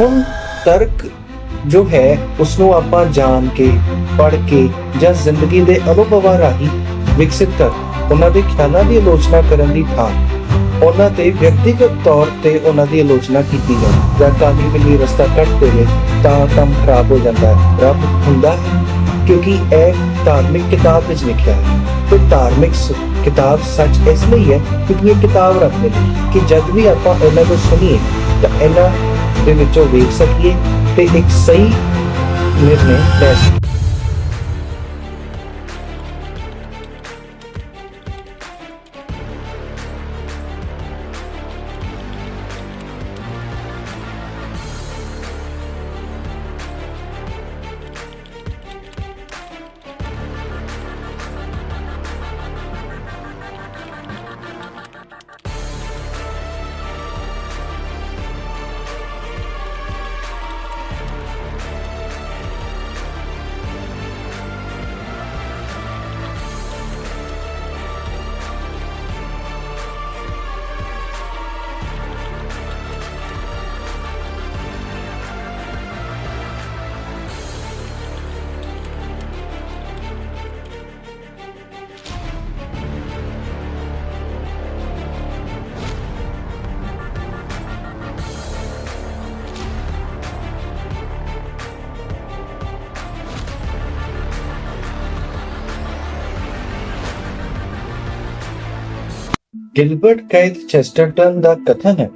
ਹੁਣ ਤਰਕ ਜੋ ਹੈ ਉਸ ਨੂੰ ਆਪਾਂ ਜਾਣ ਕੇ, ਪੜ੍ਹ ਕੇ ਜਾਂ ਜ਼ਿੰਦਗੀ ਦੇ ਅਨੁਭਵਾਂ ਰਾਹੀਂ ਵਿਕਸਿਤ ਕਰ, ਉਹਨਾਂ ਦੇ ਖਿਆਲਾਂ ਦੀ ਆਲੋਚਨਾ ਕਰਨ ਦੀ ਥਾਂ, ਉਹਨਾਂ ਤੇ ਵਿਅਕਤੀਗਤ ਤੌਰ ਤੇ ਉਹਨਾਂ ਦੀ ਆਲੋਚਨਾ ਕੀਤੀ ਜਾਂਦੀ ਜਾਂ ਕਾਮੀ ਬਿੱਲੀ ਰਸਤਾ ਕੱਟ ਦੇਵੇ, ਤਾਂ ਕੰਮ ਖਰਾਬ ਹੋ ਜਾਂਦਾ ਹੈ। ਰੱਬ ਹੁੰਦਾ ਹੈ, ਕਿਉਂਕਿ ਇਹ ਧਾਰਮਿਕ ਕਿਤਾਬ ਵਿੱਚ ਲਿਖਿਆ ਹੈ। ਤੇ ਧਾਰਮਿਕ ਕਿਤਾਬ ਸੱਚ ਇਸ ਲਈ ਹੈ, ਕਿਉਂਕਿ ਇਹ ਕਿਤਾਬ ਰੱਖਦੇ ਨੇ ਕਿ ਜਦ ਵੀ ਆਪਾਂ ਇਹਨਾਂ ਨੂੰ ਸੁਣੀਏ, ਤਾਂ ਇਹਨਾਂ ਦੇ ਵਿੱਚੋਂ ਵੇਖ ਸਕੀਏ ਤੇ ਇੱਕ ਸਹੀ ਨਿਰਣੇ ਲੈ ਸਕੀਏ। ਗਿਲਬਰਟ ਕੈਥ ਚੈਸਟਰਟਨ ਦਾ ਕਥਨ ਹੈ।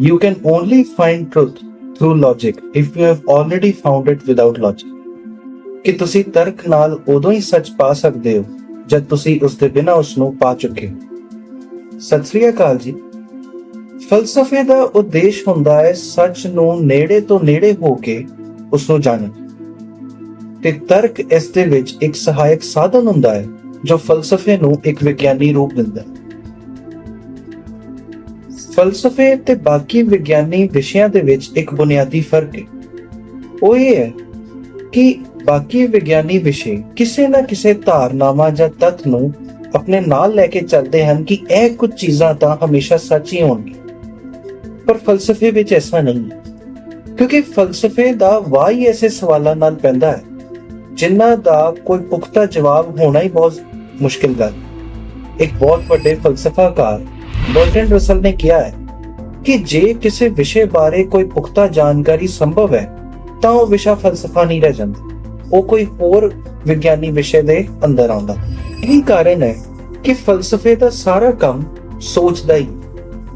You can only find truth through logic if you have already found it without logic ਕਿ ਤੁਸੀਂ ਤਰਕ ਨਾਲ ਉਦੋਂ ਹੀ ਸੱਚ ਪਾ ਸਕਦੇ ਹੋ, ਜਦ ਤੁਸੀਂ ਉਸ ਦੇ ਬਿਨਾਂ ਉਸ ਨੂੰ ਪਾ ਚੁੱਕੇ ਹੋ। ਸਤਿ ਸ੍ਰੀ ਅਕਾਲ ਜੀ। ਫਲਸਫੇ ਦਾ ਉਦੇਸ਼ ਹੁੰਦਾ ਹੈ ਸੱਚ ਨੂੰ ਨੇੜੇ ਤੋਂ ਨੇੜੇ ਹੋ ਕੇ ਉਸ ਨੂੰ ਜਾਣਨਾ। ਤੇ ਤਰਕ ਇਸ ਦੇ ਵਿੱਚ ਇੱਕ ਸਹਾਇਕ ਸਾਧਨ ਹੁੰਦਾ ਹੈ, ਜੋ ਫਲਸਫੇ ਨੂੰ ਇੱਕ ਵਿਗਿਆਨੀ ਰੂਪ ਦਿੰਦਾ ਹੈ। ਫਲਸਫੇ ਤੇ ਬਾਕੀ ਵਿਗਿਆਨੀ ਵਿਸ਼ਿਆਂ ਦੇ ਵਿੱਚ ਇੱਕ ਬੁਨਿਆਦੀ ਫ਼ਰਕ ਹੈ ਉਹ ਇਹ ਹੈ ਕਿ ਬਾਕੀ ਵਿਗਿਆਨੀ ਵਿਸ਼ੇ ਕਿਸੇ ਨਾ ਕਿਸੇ ਧਾਰਨਾਵਾਂ ਜਾਂ ਤੱਥ ਨੂੰ ਆਪਣੇ ਨਾਲ ਲੈ ਕੇ ਚੱਲਦੇ ਹਨ ਕਿ ਇਹ ਕੁਝ ਚੀਜ਼ਾਂ ਤਾਂ ਹਮੇਸ਼ਾ ਸੱਚ ਹੀ ਹੋਣਗੀਆਂ ਪਰ ਫਲਸਫੇ ਵਿੱਚ ਐਸਾ ਨਹੀਂ ਹੈ, ਕਿਉਂਕਿ ਫਲਸਫੇ ਦਾ ਵਾਹ ਹੀ ਐਸੇ ਸਵਾਲਾਂ ਨਾਲ ਪੈਂਦਾ ਹੈ, ਜਿਨ੍ਹਾਂ ਦਾ ਕੋਈ ਪੁਖਤਾ ਜਵਾਬ ਹੋਣਾ ਹੀ ਬਹੁਤ ਮੁਸ਼ਕਿਲ ਗੱਲ ਹੈ। ਇੱਕ ਬਹੁਤ ਵੱਡੇ ਫਲਸਫਾਕਾਰ ਬਰਟਨ ਰਸਲ ਨੇ ਕਿਹਾ ਹੈ ਕਿ ਜੇ ਕਿਸੇ ਵਿਸ਼ੇ ਬਾਰੇ ਕੋਈ ਪੁਖਤਾ ਜਾਣਕਾਰੀ ਸੰਭਵ ਹੈ, ਤਾਂ ਉਹ ਵਿਸ਼ਾ ਫਲਸਫਾ ਨਹੀਂ ਰਹਿ ਜਾਂਦਾ। ਉਹ ਕੋਈ ਹੋਰ ਵਿਗਿਆਨੀ ਵਿਸ਼ੇ ਦੇ ਅੰਦਰ ਆਉਂਦਾ। ਇਹੀ ਕਾਰਨ ਹੈ ਕਿ ਫਲਸਫੇ ਦਾ ਸਾਰਾ ਕੰਮ ਸੋਚਦਾ ਹੀ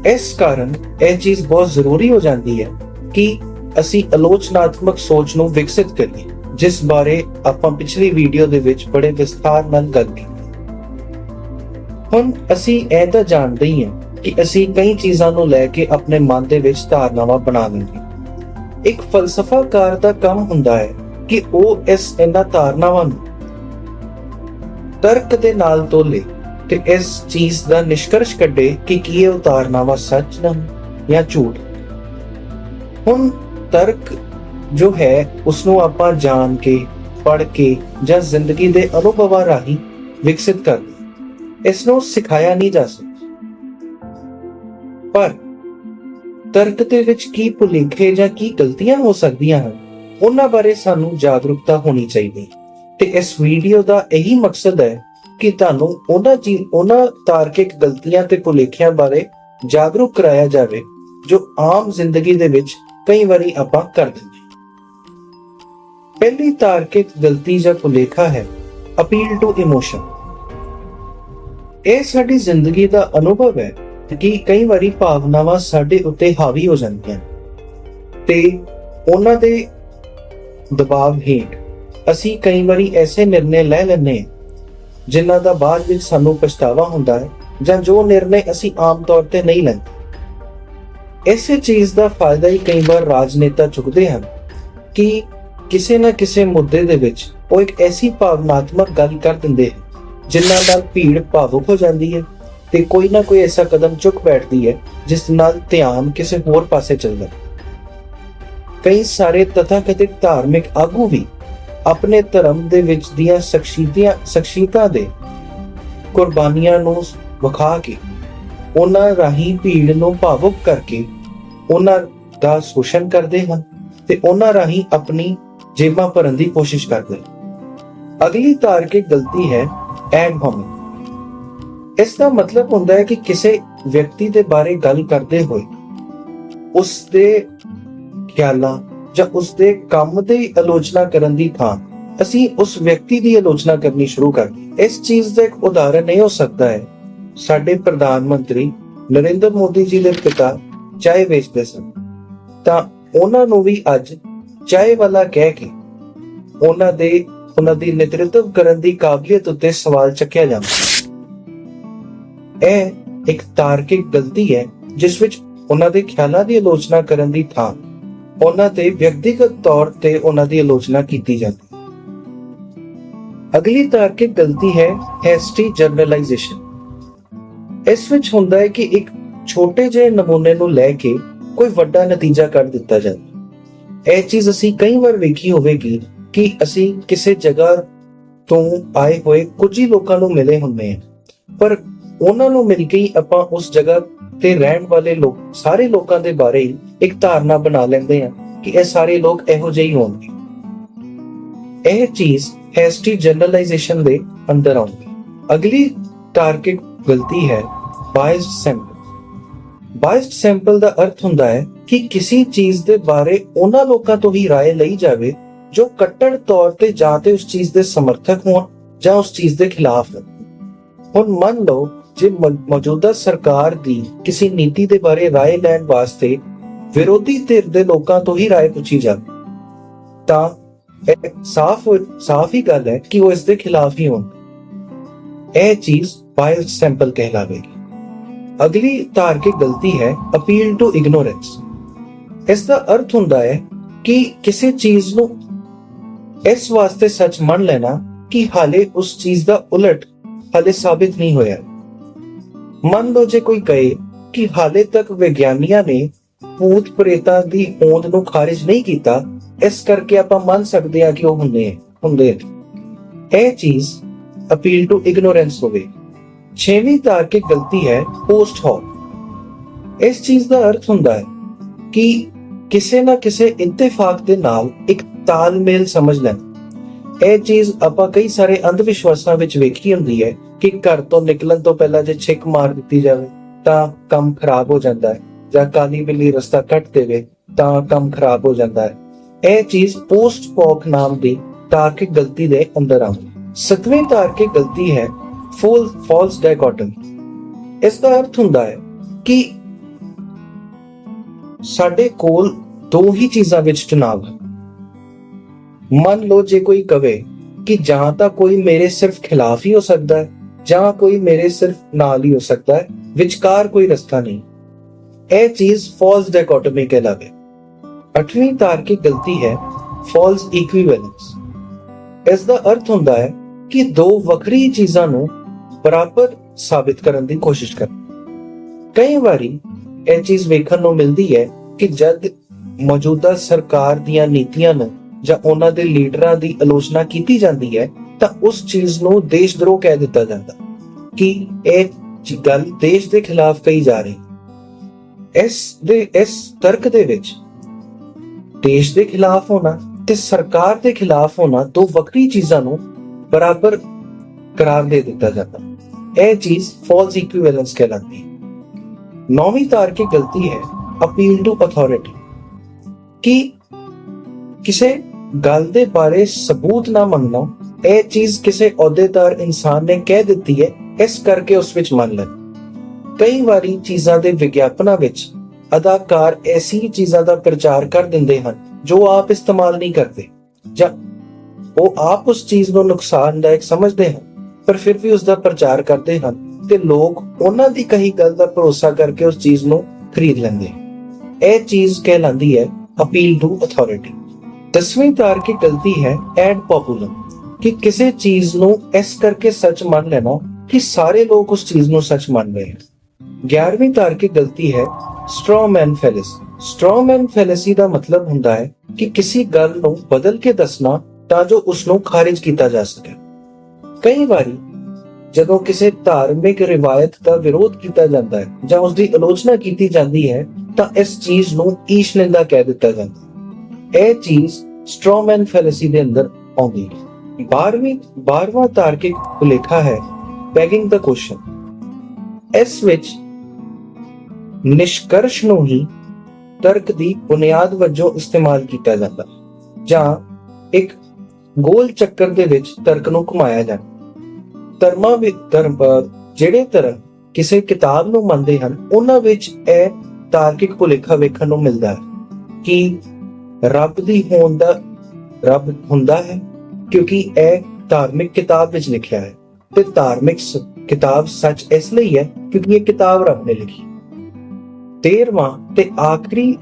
ਇਸ ਕਾਰਨ ਇਹ ਚੀਜ਼ ਬਹੁਤ ਜ਼ਰੂਰੀ ਹੋ ਜਾਂਦੀ ਹੈ ਕਿ ਅਸੀਂ ਆਲੋਚਨਾਤਮਕ ਸੋਚ ਨੂੰ ਵਿਕਸਿਤ ਕਰੀਏ, ਜਿਸ ਬਾਰੇ ਆਪਾਂ ਪਿਛਲੀ ਵੀਡੀਓ ਦੇ ਵਿੱਚ ਬੜੇ ਵਿਸਥਾਰ ਨਾਲ ਗੱਲ ਕੀਤੀ। ਹੁਣ ਅਸੀਂ ਇਹ ਤਾਂ ਜਾਣਦੇ ਹੀ ਹਾਂ ਕਿ ਅਸੀਂ ਕਈ ਚੀਜ਼ਾਂ ਨੂੰ ਲੈ ਕੇ ਆਪਣੇ ਮਨ ਦੇ ਵਿੱਚ ਧਾਰਨਾਵਾਂ ਬਣਾ ਲੈਂਦੇ ਹਾਂ। ਇੱਕ ਫਲਸਫਾਕਾਰ ਦਾ ਕੰਮ ਹੁੰਦਾ ਹੈ ਕਿ ਉਹ ਇਸ ਇਹਨਾਂ ਧਾਰਨਾਵਾਂ ਨੂੰ ਤਰਕ ਦੇ ਨਾਲ ਤੋਲੇ ਤੇ ਇਸ ਚੀਜ਼ ਦਾ ਨਿਸ਼ਕਰਸ਼ ਕੱਢੇ ਕਿ ਕੀ ਇਹ ਧਾਰਨਾਵਾਂ ਸੱਚ ਨਾ ਜਾਂ ਝੂਠ। ਹੁਣ ਤਰਕ ਜੋ ਹੈ ਉਸ ਨੂੰ ਆਪਾਂ ਜਾਣ ਕੇ, ਪੜ੍ਹ ਕੇ ਜਾਂ ਜ਼ਿੰਦਗੀ ਦੇ ਅਨੁਭਵਾਂ ਰਾਹੀਂ ਵਿਕਸਿਤ ਕਰਦੇ ਹਾਂ। ਇਸ ਨੂੰ ਸਿਖਾਇਆ ਨਹੀਂ ਜਾ ਸਕਦਾ। ਪਰ ਤਰਕ ਦੇ ਵਿੱਚ ਕੀ ਭੁਲੇਖੇ ਜਾਂ ਕੀ ਗਲਤੀਆਂ ਹੋ ਸਕਦੀਆਂ ਹਨ, ਉਹਨਾਂ ਬਾਰੇ ਸਾਨੂੰ ਜਾਗਰੂਕਤਾ ਹੋਣੀ ਚਾਹੀਦੀ। ਹੈ। ਤੇ ਇਸ ਵੀਡੀਓ ਦਾ ਇਹੀ ਮਕਸਦ ਹੈ ਕਿ ਤੁਹਾਨੂੰ ਉਹਨਾਂ ਚੀਜ਼ ਉਹਨਾਂ ਤਾਰਕਿਕ ਗਲਤੀਆਂ ਤੇ ਭੁਲੇਖਿਆਂ ਬਾਰੇ ਜਾਗਰੂਕ ਕਰਾਇਆ ਜਾਵੇ, ਜੋ ਆਮ ਜ਼ਿੰਦਗੀ ਦੇ ਵਿੱਚ ਕਈ ਵਾਰੀ ਆਪਾਂ ਕਰ ਦਿੰਦੇ ਪਹਿਲੀ ਤਾਰਕਿਕ ਗਲਤੀ ਜਾਂ ਭੁਲੇਖਾ ਹੈ ਅਪੀਲ ਟੂ ਇਮੋਸ਼ਨ ਇਹ ਸਾਡੀ ਜ਼ਿੰਦਗੀ ਦਾ ਅਨੁਭਵ ਹੈ। ਕਿ ਕਈ ਵਾਰੀ ਭਾਵਨਾਵਾਂ ਸਾਡੇ ਉੱਤੇ ਹਾਵੀ ਹੋ ਜਾਂਦੀਆਂ ਹਨ ਤੇ ਉਹਨਾਂ ਦੇ ਦਬਾਅ ਹੇਠ ਅਸੀਂ ਕਈ ਵਾਰੀ ਐਸੇ ਨਿਰਣੇ ਲੈ ਲੈਂਦੇ ਹਾਂ, ਜਿਨ੍ਹਾਂ ਦਾ ਬਾਅਦ ਵਿੱਚ ਸਾਨੂੰ ਪਛਤਾਵਾ ਹੁੰਦਾ ਹੈ ਜਾਂ ਜੋ ਨਿਰਣੇ ਅਸੀਂ ਆਮ ਤੌਰ ਤੇ ਨਹੀਂ ਲੈਂਦੇ। ਇਸੇ ਚੀਜ਼ ਦਾ ਫਾਇਦਾ ਹੀ ਕਈ ਵਾਰ ਰਾਜਨੇਤਾ ਚੁੱਕਦੇ ਹਨ ਕਿ ਕਿਸੇ ਨਾ ਕਿਸੇ ਮੁੱਦੇ ਦੇ ਵਿੱਚ ਉਹ ਇੱਕ ਐਸੀ ਭਾਵਨਾਤਮਕ ਗੱਲ ਕਰ ਦਿੰਦੇ ਹਨ, ਜਿਨ੍ਹਾਂ ਨਾਲ ਭੀੜ ਭਾਵੁਕ ਹੋ ਜਾਂਦੀ ਹੈ ਤੇ ਕੋਈ ਨਾ ਕੋਈ ਐਸਾ ਕਦਮ ਚੁੱਕ ਬੈਠਦੀ ਹੈ, ਜਿਸ ਨਾਲ ਧਿਆਨ ਕਿਸੇ ਹੋਰ ਪਾਸੇ ਚੱਲਦਾ ਕਈ ਸਾਰੇ ਤਥਾਕਥਿਤ ਧਾਰਮਿਕ ਆਗੂ ਵੀ ਆਪਣੇ ਧਰਮ ਦੇ ਵਿੱਚ ਦੀਆਂ ਸ਼ਖਸੀਅਤਾਂ ਸ਼ਖਸੀਅਤਾਂ ਦੇ ਕੁਰਬਾਨੀਆਂ ਨੂੰ ਵਿਖਾ ਕੇ, ਉਹਨਾਂ ਰਾਹੀਂ ਭੀੜ ਨੂੰ ਭਾਵੁਕ ਕਰਕੇ ਉਹਨਾਂ ਦਾ ਸ਼ੋਸ਼ਣ ਕਰਦੇ ਹਨ ਤੇ ਉਹਨਾਂ ਰਾਹੀਂ ਆਪਣੀ ਜੇਬਾਂ ਭਰਨ ਦੀ ਕੋਸ਼ਿਸ਼ ਕਰਦੇ ਹਨ। ਅਗਲੀ ਤਾਰਕਿਕ ਗਲਤੀ ਹੈ ਐਡ ਹੋਮਿੰਗ ਇਸ ਦਾ ਮਤਲਬ ਹੁੰਦਾ ਹੈ ਕਿ ਕਿਸੇ ਵਿਅਕਤੀ ਦੇ ਬਾਰੇ ਗੱਲ ਕਰਦੇ ਹੋਏ ਉਸ ਦੇ ਖਿਆਲਾਂ ਜਾਂ ਉਸ ਦੇ ਕੰਮ ਦੀ ਆਲੋਚਨਾ ਕਰਨ ਦੀ ਥਾਂ ਅਸੀਂ ਉਸ ਵਿਅਕਤੀ ਦੀ ਆਲੋਚਨਾ ਕਰਨੀ ਸ਼ੁਰੂ ਕਰ ਦਿੱਤੀ। ਇਸ ਚੀਜ਼ ਦਾ ਇੱਕ ਉਦਾਹਰਣ ਇਹ ਹੋ ਸਕਦਾ ਹੈ, ਸਾਡੇ ਪ੍ਰਧਾਨ ਮੰਤਰੀ ਨਰਿੰਦਰ ਮੋਦੀ ਜੀ ਦੇ ਪਿਤਾ ਚਾਹ ਵੇਚਦੇ ਸਨ। ਤਾਂ ਉਹਨਾਂ ਨੂੰ ਵੀ ਅੱਜ ਚਾਹ ਵਾਲਾ ਕਹਿ ਕੇ ਉਹਨਾਂ ਦੇ, ਉਹਨਾਂ ਦੀ ਨੇਤਰਤਵ ਕਰਨ ਦੀ ਕਾਬਲੀਅਤ ਉੱਤੇ ਸਵਾਲ ਚੱਕਿਆ ਜਾਂਦਾ ਇਹ ਇੱਕ ਤਾਰਕਿਕ ਗਲਤੀ ਹੈ, ਜਿਸ ਵਿੱਚ ਉਹਨਾਂ ਦੇ ਖਿਆਲਾਂ ਦੀ ਆਲੋਚਨਾ ਕਰਨ ਦੀ ਥਾਂ, ਉਹਨਾਂ ਤੇ ਵਿਅਕਤੀਗਤ ਤੌਰ ਤੇ ਉਹਨਾਂ ਦੀ ਆਲੋਚਨਾ ਕੀਤੀ ਜਾਂਦੀ ਹੈ। ਅਗਲੀ ਤਾਰਕਿਕ ਗਲਤੀ ਹੈ ਹੈਸਟੀ ਜਨਰਲਾਈਜੇਸ਼ਨ ਇਸ ਵਿੱਚ ਹੁੰਦਾ ਹੈ ਕਿ ਇੱਕ ਛੋਟੇ ਜਿਹੇ ਨਮੂਨੇ ਨੂੰ ਲੈ ਕੇ ਕੋਈ ਵੱਡਾ ਨਤੀਜਾ ਕੱਢ ਦਿੱਤਾ ਜਾਂਦਾ ਇਹ ਚੀਜ਼ ਅਸੀਂ ਕਈ ਵਾਰ ਵੇਖੀ ਹੋਵੇਗੀ ਕਿ ਅਸੀਂ ਕਿਸੇ ਜਗ੍ਹਾ ਤੋਂ ਆਏ ਹੋਏ ਕੁਝ ਹੀ ਲੋਕਾਂ ਨੂੰ ਮਿਲੇ ਹੁੰਦੇ ਹਾਂ, ਪਰ ਉਹਨਾਂ ਨੂੰ ਮਿਲ ਕੇ ਹੀ ਆਪਾਂ ਉਸ ਜਗ੍ਹਾ ਤੇ ਰਹਿਣ ਵਾਲੇ ਲੋਕ ਸਾਰੇ ਲੋਕਾਂ ਦੇ ਬਾਰੇ ਹੀ ਇੱਕ ਧਾਰਨਾ ਬਣਾ ਲੈਂਦੇ ਹਾਂ ਕਿ ਇਹ ਸਾਰੇ ਲੋਕ ਇਹੋ ਜਿਹੇ ਹੀ ਹੋਣਗੇ ਇਹ ਚੀਜ਼ ਹੈਸਟੀ ਜਨਰਲਾਈਜੇਸ਼ਨ ਦੇ ਅੰਦਰ ਆਉਂਦੀ ਅਗਲੀ ਤਾਰਕਿਕ ਗਲਤੀ ਹੈ ਬਾਇਸਡ ਸੈਂਪਲ ਬਾਇਸਡ ਸੈਂਪਲ ਦਾ ਅਰਥ ਹੁੰਦਾ ਹੈ ਕਿ ਕਿਸੇ ਚੀਜ਼ ਦੇ ਬਾਰੇ ਉਹਨਾਂ ਲੋਕਾਂ ਤੋਂ ਹੀ رائے ਲਈ ਜਾਵੇ ਜੋ ਕੱਟੜ ਤੌਰ ਤੇ ਜਾਂ ਤੇ ਉਸ ਚੀਜ਼ ਦੇ ਸਮਰਥਕ ਹੋਣ ਜਾਂ ਉਸ ਚੀਜ਼ ਦੇ ਖਿਲਾਫ ਹੋਣ ਹੁਣ ਮੰਨ ਲਓ ਜੇ ਮ- ਮੌਜੂਦਾ ਸਰਕਾਰ ਦੀ ਕਿਸੇ ਨੀਤੀ ਦੇ ਬਾਰੇ رائے ਲੈਣ ਵਾਸਤੇ ਵਿਰੋਧੀ ਧਿਰ ਦੇ ਲੋਕਾਂ ਤੋਂ ਹੀ رائے ਪੁੱਛੀ ਜਾਵੇ ਤਾਂ ਇਹ ਸਾਫ਼ ਸਾਫ਼ ਹੀ ਗੱਲ ਹੈ ਕਿ ਉਹ ਇਸ ਦੇ ਖਿਲਾਫ ਹੀ ਹੋਣ ਇਹ ਚੀਜ਼ ਬਾਇਸਡ ਸੈਂਪਲ ਕਹਿਲਾਵੇਗੀ ਅਗਲੀ ਤਾਰਕਿਕ ਗਲਤੀ ਹੈ ਅਪੀਲ ਟੂ ਇਗਨੋਰੈਂਸ ਇਸ ਦਾ ਅਰਥ ਹੁੰਦਾ ਹੈ ਕਿ ਕਿਸੇ ਚੀਜ਼ ਨੂੰ ਇਸ ਵਾਸਤੇ ਸੱਚ ਮੰਨ ਲੈਣਾ ਕਿ ਹਾਲੇ ਉਸ ਚੀਜ਼ ਦਾ ਉਲਟ ਹਾਲੇ ਸਾਬਿਤ ਨਹੀਂ ਹੋਇਆ ਮੰਨ ਲਓ ਜੇ ਕੋਈ ਕਹੇ ਕਿ ਹਾਲੇ ਤੱਕ ਵਿਗਿਆਨੀਆਂ ਨੇ ਭੂਤ ਪ੍ਰੇਤਾਂ ਦੀ ਹੋਂਦ ਨੂੰ ਖਾਰਿਜ ਨਹੀਂ ਕੀਤਾ, ਇਸ ਕਰਕੇ ਆਪਾਂ ਮੰਨ ਸਕਦੇ ਹਾਂ ਕਿ ਉਹ ਹੁੰਦੇ ਹੁੰਦੇ ਨੇ। ਇਹ ਚੀਜ਼ ਅਪੀਲ ਟੂ ਇਗਨੋਰੈਂਸ ਹੋਵੇ। ਛੇਵੀਂ ਤਾਰਕਿਕ ਗਲਤੀ ਹੈ ਪੋਸਟ ਹੌਕ ਇਸ ਚੀਜ਼ ਦਾ ਅਰਥ ਹੁੰਦਾ ਹੈ ਕਿ ਕਿਸੇ ਨਾ ਕਿਸੇ ਇਤਫਾਕ ਦੇ ਨਾਲ ਇੱਕ ਤਾਲਮੇਲ ਸਮਝ ਲੈਣਾ। ਇਹ ਚੀਜ਼ ਆਪਾਂ ਕਈ ਸਾਰੇ ਅੰਧ ਵਿਸ਼ਵਾਸਾਂ ਵਿੱਚ ਵੇਖੀ ਹੁੰਦੀ ਹੈ ਕਿ ਘਰ ਤੋਂ ਨਿਕਲਣ ਤੋਂ ਪਹਿਲਾਂ ਜੇ ਛਿੱਕ ਮਾਰ ਦਿੱਤੀ ਜਾਵੇ, ਤਾਂ ਕੰਮ ਖਰਾਬ ਹੋ ਜਾਂਦਾ ਹੈ ਜਾਂ ਕਾਲੀ ਬਿੱਲੀ ਰਸਤਾ ਕੱਟ ਦੇਵੇ, ਤਾਂ ਕੰਮ ਖਰਾਬ ਹੋ ਜਾਂਦਾ ਹੈ। ਇਹ ਚੀਜ਼ ਪੋਸਟ ਪੌਕ ਨਾਮ ਦੀ ਤਾਰਕਿਕ ਗਲਤੀ ਦੇ ਅੰਦਰ ਆਉਂਦੀ ਸਤਵੀਂ ਤਾਰਕਿਕ ਗਲਤੀ ਹੈ ਫੁੱਲ ਫਾਲਸ ਡਾਇਕੋਟਮੀ। ਇਸ ਦਾ ਅਰਥ ਹੁੰਦਾ ਹੈ ਕਿ ਸਾਡੇ ਕੋਲ ਦੋ ਹੀ ਚੀਜ਼ਾਂ ਵਿੱਚ ਚੁਣਾਵ ਹੈ। ਮੰਨ ਲਓ ਜੇ ਕੋਈ ਕਵੇ ਕਿ ਜਾਂ ਤਾਂ ਕੋਈ ਮੇਰੇ ਸਿਰਫ ਖਿਲਾਫ ਹੀ ਹੋ ਸਕਦਾ ਹੈ ਜਾਂ ਕੋਈ ਮੇਰੇ ਸਿਰਫ ਨਾਲ ਹੀ ਹੋ ਸਕਦਾ ਹੈ, ਵਿਚਕਾਰ ਕੋਈ ਰਸਤਾ ਨਹੀਂ। ਇਹ ਚੀਜ਼ ਫਾਲਸ ਡਾਇਕੋਟਮੀ ਕਹਿਲਾਵੇ। ਅੱਠਵੀਂ ਤਾਰਕਿਕ ਗਲਤੀ ਹੈ? ਫਾਲਸ ਇਕੁਇਵੈਲੈਂਸ ਇਸ ਦਾ ਅਰਥ ਹੁੰਦਾ ਹੈ ਕਿ ਦੋ ਵੱਖਰੀ ਚੀਜ਼ਾਂ ਨੂੰ ਬਰਾਬਰ ਸਾਬਿਤ ਕਰਨ ਦੀ ਕੋਸ਼ਿਸ਼ ਕਰ ਕਈ ਵਾਰੀ ਇਹ ਚੀਜ਼ ਵੇਖਣ ਨੂੰ ਮਿਲਦੀ ਹੈ ਕਿ ਜਦ ਮੌਜੂਦਾ ਸਰਕਾਰ ਦੀਆਂ ਨੀਤੀਆਂ ਨੂੰ ਜਾਂ ਉਹਨਾਂ ਦੇ ਲੀਡਰਾਂ ਦੀ ਆਲੋਚਨਾ ਕੀਤੀ ਜਾਂਦੀ ਹੈ ਤਾਂ ਉਸ ਚੀਜ਼ ਨੂੰ ਦੇਸ਼ਦਰੋਹ ਕਹਿ ਦਿੱਤਾ ਜਾਂਦਾ ਕਿ ਇਹ ਗੱਲ ਦੇਸ਼ ਦੇ ਖਿਲਾਫ ਕਹੀ ਜਾ ਰਹੀ। ਇਸ ਦੇ, ਇਸ ਤਰਕ ਦੇ ਵਿੱਚ ਦੇਸ਼ ਦੇ ਖਿਲਾਫ ਹੋਣਾ ਤੇ ਸਰਕਾਰ ਦੇ ਖਿਲਾਫ ਹੋਣਾ ਦੋ ਵੱਖਰੀ ਚੀਜ਼ਾਂ ਨੂੰ ਬਰਾਬਰ ਕਰਾਰ ਦੇ ਦਿੱਤਾ ਜਾਂਦਾ। ਇਹ ਚੀਜ਼ ਫਾਲਸ ਇਕੁਇਵੈਲੈਂਸ ਕਹਿਲਾਉਂਦੀ ਹੈ। ਨੌਵੀਂ ਤਾਰਕਿਕ ਗਲਤੀ ਹੈ? ਅਪੀਲ ਟੂ ਅਥਾਰਟੀ ਕਿ ਕਿਸੇ ਗੱਲ ਦੇ ਬਾਰੇ ਸਬੂਤ ਨਾ ਮੰਗਣਾ ਇਹ ਚੀਜ਼ ਕਿਸੇ ਅਹੁਦੇਦਾਰ ਇਨਸਾਨ ਨੇ ਕਹਿ ਦਿੱਤੀ ਹੈ, ਇਸ ਕਰਕੇ ਉਸ ਵਿੱਚ ਮੰਨ ਲੈ ਕਈ ਵਾਰੀ ਚੀਜ਼ਾਂ ਦੇ ਵਿਗਿਆਪਨਾਂ ਵਿੱਚ ਅਦਾਕਾਰ ਐਸੀ ਚੀਜ਼ਾਂ ਦਾ ਪ੍ਰਚਾਰ ਕਰ ਦਿੰਦੇ ਹਨ, ਜੋ ਆਪ ਇਸਤੇਮਾਲ ਨਹੀਂ ਕਰਦੇ, ਜਾਂ ਉਹ ਆਪ ਉਸ ਚੀਜ਼ ਨੂੰ ਨੁਕਸਾਨਦਾਇਕ ਸਮਝਦੇ ਹਨ, ਪਰ ਫਿਰ ਵੀ ਉਸ ਦਾ ਪ੍ਰਚਾਰ ਕਰਦੇ ਹਨ ਤੇ ਲੋਕ ਉਹਨਾਂ ਦੀ ਕਹੀ ਗੱਲ ਦਾ ਭਰੋਸਾ ਕਰਕੇ ਉਸ ਚੀਜ਼ ਨੂੰ ਖਰੀਦ ਲੈਂਦੇ ਹਨ। ਇਹ ਚੀਜ਼ ਕਹਿ ਕਹਿਲਾਂਦੀ ਹੈ ਅਪੀਲ ਟੂ ਅਥਾਰਟੀ। ਦਸਵੀਂ ਤਾਰਕਿਕ ਗਲਤੀ ਹੈ? ਐਡ ਪੋਪੂਲਮ ਕਿ ਕਿਸੇ ਚੀਜ਼ ਨੂੰ ਇਸ ਕਰਕੇ ਸੱਚ ਮੰਨ ਲੈਣਾ ਕਿ ਸਾਰੇ ਲੋਕ ਉਸ ਚੀਜ਼ ਨੂੰ ਸੱਚ ਮੰਨ ਰਹੇ ਹਨ। 11ਵੀਂ ਤਾਰਕਿਕ ਗਲਤੀ ਹੈ? ਸਟ੍ਰੋਮੈਨ ਫੈਲੇਸੀ ਸਟ੍ਰੋਮੈਨ ਫੈਲੇਸੀ ਦਾ ਮਤਲਬ ਹੁੰਦਾ ਹੈ ਕਿ ਕਿਸੇ ਗੱਲ ਨੂੰ ਬਦਲ ਕੇ ਦੱਸਣਾ ਤਾਂ ਜੋ ਉਸ ਨੂੰ ਖਾਰਿਜ ਕੀਤਾ ਜਾ ਸਕੇ। ਕਈ ਵਾਰੀ ਜਦੋਂ ਕਿਸੇ ਧਾਰਮਿਕ ਰਿਵਾਇਤ ਦਾ ਵਿਰੋਧ ਕੀਤਾ ਜਾਂਦਾ ਹੈ ਜਾਂ ਉਸ ਦੀ ਆਲੋਚਨਾ ਕੀਤੀ ਜਾਂਦੀ ਹੈ ਤਾਂ ਇਸ ਚੀਜ਼ ਨੂੰ ਈਸ਼ ਨਿੰਦਾ ਕਹਿ ਦਿੱਤਾ ਜਾਂਦਾ ਹੈ। ਇਹ ਚੀਜ਼ ਸਟ੍ਰੋਮੈਨ ਫੈਲੇਸੀ ਦੇ ਅੰਦਰ ਆਉਂਦੀ ਹੈ। 12ਵੀਂ 12ਵਾਂ ਤਾਰਕਿਕ ਭੁਲੇਖਾ ਹੈ ਬੈਗਿੰਗ ਦਾ ਕੁਐਸਚਨ ਇਸ ਵਿੱਚ ਨਿਸ਼ਕਰਸ਼ ਨੂੰ ਹੀ ਤਰਕ ਦੀ ਬੁਨਿਆਦ ਵਜੋਂ ਇਸਤੇਮਾਲ ਕੀਤਾ ਜਾਂਦਾ ਜਾਂ ਇੱਕ ਗੋਲ ਚੱਕਰ ਦੇ ਵਿੱਚ ਤਰਕ ਨੂੰ ਘੁਮਾਇਆ ਜਾਂਦਾ ਧਰਮਾਂ ਵਿੱਚ ਧਰਮ ਜਿਹੜੇ ਧਰਮ ਕਿਸੇ ਕਿਤਾਬ ਨੂੰ ਮੰਨਦੇ ਹਨ, ਉਹਨਾਂ ਵਿੱਚ ਇਹ ਤਾਰਕਿਕ ਭੁਲੇਖਾ ਵੇਖਣ ਨੂੰ ਮਿਲਦਾ ਹੈ ਕਿ ਰੱਬ ਦੀ ਹੋਣ ਦਾ ਰੱਬ ਹੁੰਦਾ ਹੈ, ਕਿਉਂਕਿ ਇਹ ਧਾਰਮਿਕ ਕਿਤਾਬ ਵਿੱਚ ਲਿਖਿਆ ਹੈ। ਤੇ ਧਾਰਮਿਕ ਕਿਤਾਬ ਸੱਚ ਇਸ ਲਈ ਹੈ, ਕਿਉਂਕਿ ਇਹ ਕਿਤਾਬ ਰੱਬ ਨੇ ਲਿਖੀ। 13ਵਾਂ ਤੇ ਆਖਰੀ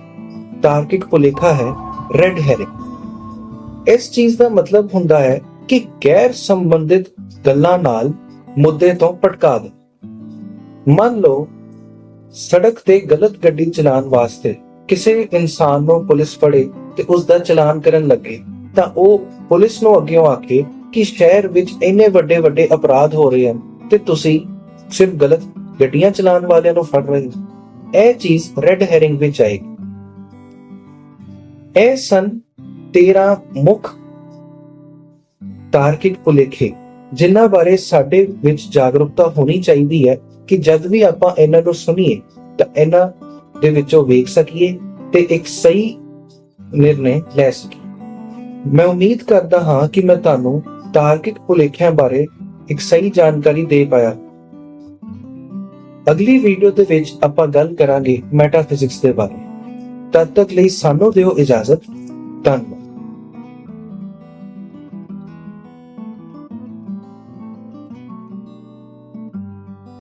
ਤਾਰਕਿਕ ਭੁਲੇਖਾ ਹੈ, ਰੈਡ ਹੈਰਿੰਗ। ਇਸ ਚੀਜ਼ ਦਾ ਮਤਲਬ ਹੁੰਦਾ ਹੈ ਕਿ ਗੈਰ ਸੰਬੰਧਿਤ ਗੱਲਾਂ ਨਾਲ ਮੁੱਦੇ ਤੋਂ ਭਟਕਾ ਦੇ ਮੰਨ ਲਓ, ਸੜਕ ਤੇ ਗਲਤ ਗੱਡੀ ਚਲਾਉਣ ਵਾਸਤੇ ਕਿਸੇ ਇਨਸਾਨ ਨੂੰ ਪੁਲਿਸ ਫੜੇ ਤੇ ਉਸ ਦਾ ਚਲਾਨ ਕਰਨ ਲੱਗੇ, ਤਾਂ ਉਹ ਪੁਲਿਸ ਨੂੰ ਅੱਗੇ ਆ ਕੇ ਕਿ ਸ਼ਹਿਰ ਵਿੱਚ ਇੰਨੇ ਵੱਡੇ ਵੱਡੇ ਅਪਰਾਧ ਹੋ ਰਹੇ ਹਨ ਤੇ ਤੁਸੀਂ ਸਿਰਫ ਗਲਤ ਗੱਡੀਆਂ ਚਲਾਉਣ ਵਾਲਿਆਂ ਨੂੰ ਫੜ ਰਹੇ ਹੋ। ਇਹ ਚੀਜ਼ ਰੈੱਡ ਹੈਰਿੰਗ ਵਿੱਚ ਆਏਗੀ। ਇਹ ਸਨ 13 ਮੁੱਖ ਤਾਰਕਿਕ ਭੁਲੇਖੇ, ਜਿਨ੍ਹਾਂ ਬਾਰੇ ਸਾਡੇ ਵਿੱਚ ਜਾਗਰੂਕਤਾ ਹੋਣੀ ਚਾਹੀਦੀ ਹੈ ਕਿ ਜਦ ਵੀ ਆਪਾਂ ਇਹਨਾਂ ਨੂੰ ਸੁਣੀਏ, ਤਾਂ ਇਹਨਾਂ ਦੇ ਵਿੱਚੋਂ ਵੇਖ ਸਕੀਏ ਤੇ ਇੱਕ ਸਹੀ ਨਿਰਣੇ ਲੈ ਸਕੀ। ਮੈਂ ਉਮੀਦ ਕਰਦਾ ਹਾਂ ਕਿ ਮੈਂ ਤੁਹਾਨੂੰ ਤਾਰਕਿਕ ਭੁਲੇਖਿਆਂ ਬਾਰੇ ਇੱਕ ਸਹੀ ਜਾਣਕਾਰੀ ਦੇ ਪਾਇਆ। ਅਗਲੀ ਵੀਡੀਓ ਦੇ ਵਿੱਚ ਆਪਾਂ ਗੱਲ ਕਰਾਂਗੇ ਮੈਟਾਫਿਜ਼ਿਕਸ ਦੇ ਬਾਰੇ। ਤਦ ਤੱਕ ਲਈ ਸਾਨੂੰ ਦਿਓ ਇਜਾਜ਼ਤ। ਧੰਨਵਾਦ।